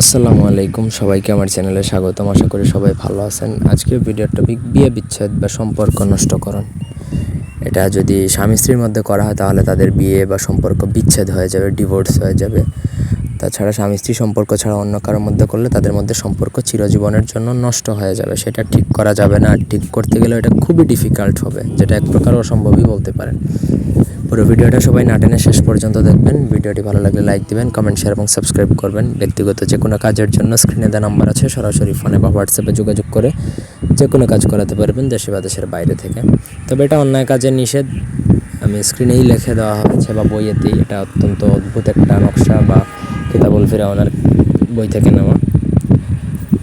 আসসালামু আলাইকুম, সবাইকে আমার চ্যানেলে স্বাগতম। আশা করি সবাই ভালো আছেন। আজকে ভিডিওর টপিক বিয়ে বিচ্ছেদ বা সম্পর্ক নষ্টকরণ। এটা যদি স্বামী স্ত্রীর মধ্যে করা হয়, তাহলে তাদের বিয়ে বা সম্পর্ক বিচ্ছেদ হয়ে যাবে ডিভোর্স হয়ে যাবে। তাছাড়া স্বামী স্ত্রী সম্পর্ক ছাড়া অন্য কারোর মধ্যে করলে তাদের মধ্যে সম্পর্ক চিরজীবনের জন্য নষ্ট হয়ে যাবে। সেটা ঠিক করা যাবে না। আর ঠিক করতে গেলে এটা খুবই ডিফিকাল্ট হবে, যেটা এক প্রকার অসম্ভবই বলতে পারেন। পুরো ভিডিওটা সবাই না টেনে শেষ পর্যন্ত দেখবেন। ভিডিওটি ভালো লাগলে লাইক দিবেন কমেন্ট শেয়ার এবং সাবস্ক্রাইব করবেন। ব্যক্তিগত যে কোনো কাজের জন্য স্ক্রিনে দেওয়া নাম্বার আছে, সরাসরি ফোনে বা হোয়াটসঅ্যাপে যোগাযোগ করে যে কোনো কাজ করাতে পারবেন দেশে বা দেশের বাইরে থেকে। তবে এটা অন্যায় কাজের নিষেধ। আমি স্ক্রিনেই লিখে দেওয়া হয়েছে বা বইয়েতেই। এটা অত্যন্ত অদ্ভুত একটা নকশা বা কিতাবুল ফিরাউনার বই থেকে নেওয়া।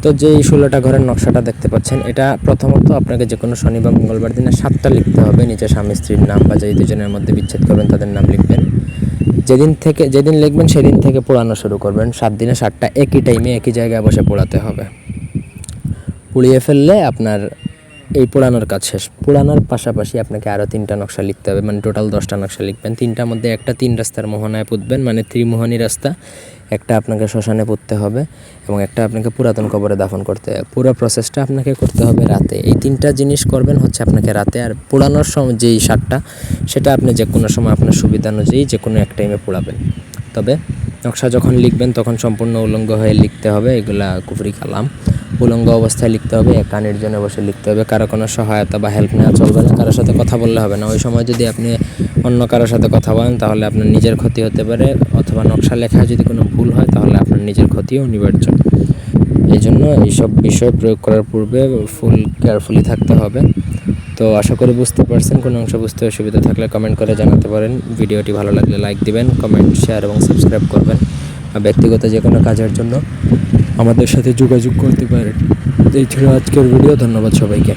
তো যে ষোলোটা ঘরের নকশাটা দেখতে পাচ্ছেন, এটা প্রথমত আপনাকে যে কোনো শনি বা মঙ্গলবার দিনে সাতটা লিখতে হবে। নিজের স্বামী, স্ত্রীর নাম বা যেই দুজনের মধ্যে বিচ্ছেদ করবেন তাদের নাম লিখবেন। যেদিন থেকে, যেদিন লিখবেন সেদিন থেকে পোড়ানো শুরু করবেন। সাত দিনে সাতটা একই টাইমে একই জায়গায় বসে পোড়াতে হবে। পুড়িয়ে ফেললে আপনার এই পোড়ানোর কাজ শেষ। পোড়ানোর পাশাপাশি আপনাকে আরও তিনটা নকশা লিখতে হবে মানে টোটাল দশটা নকশা লিখবেন। তিনটার মধ্যে একটা তিন রাস্তার মোহনায় পুঁতবেন মানে ত্রিমোহনী রাস্তা, একটা আপনাকে শ্মশানে পুঁততে হবে এবং একটা আপনাকে পুরাতন কবরে দাফন করতে হবে। পুরো প্রসেসটা আপনাকে করতে হবে রাতে। এই তিনটা জিনিস করবেন হচ্ছে আপনাকে রাতে, আর পোড়ানোর সময় যেই সারটা, সেটা আপনি যে কোনো সময় আপনার সুবিধা অনুযায়ী যে কোনো এক টাইমে পোড়াবেন তবে নকশা যখন লিখবেন, তখন সম্পূর্ণ উলঙ্গ হয়ে লিখতে হবে, এগুলা কুফরি কালাম। উলঙ্গ অবস্থায় লিখতে হবে, একা নির্জনে বসে লিখতে হবে। কারও কোনো সহায়তা বা হেল্প নেওয়া চলবে না, কারোর সাথে কথা বললে হবে না। ওই সময় যদি আপনি অন্য কারোর সাথে কথা বলেন, তাহলে আপনার নিজের ক্ষতি হতে পারে, অথবা নকশা লেখায় যদি কোনো ভুল হয়, তাহলে আপনার নিজের ক্ষতিও অনিবার্য এই জন্য এইসব বিষয় প্রয়োগ করার পূর্বে ফুল কেয়ারফুলি থাকতে হবে। তো আশা করি বুঝতে পারছেন, কোনো অংশ বুঝতে অসুবিধা থাকলে কমেন্ট করে জানাতে পারেন। ভিডিওটি ভালো লাগলে লাইক দিবেন কমেন্ট শেয়ার এবং সাবস্ক্রাইব করবেন। ব্যক্তিগত যে কোনো কাজের জন্য আমাদের সাথে যোগাযোগ করতে পারেন। এই ছিল আজকের ভিডিও ধন্যবাদ সবাইকে।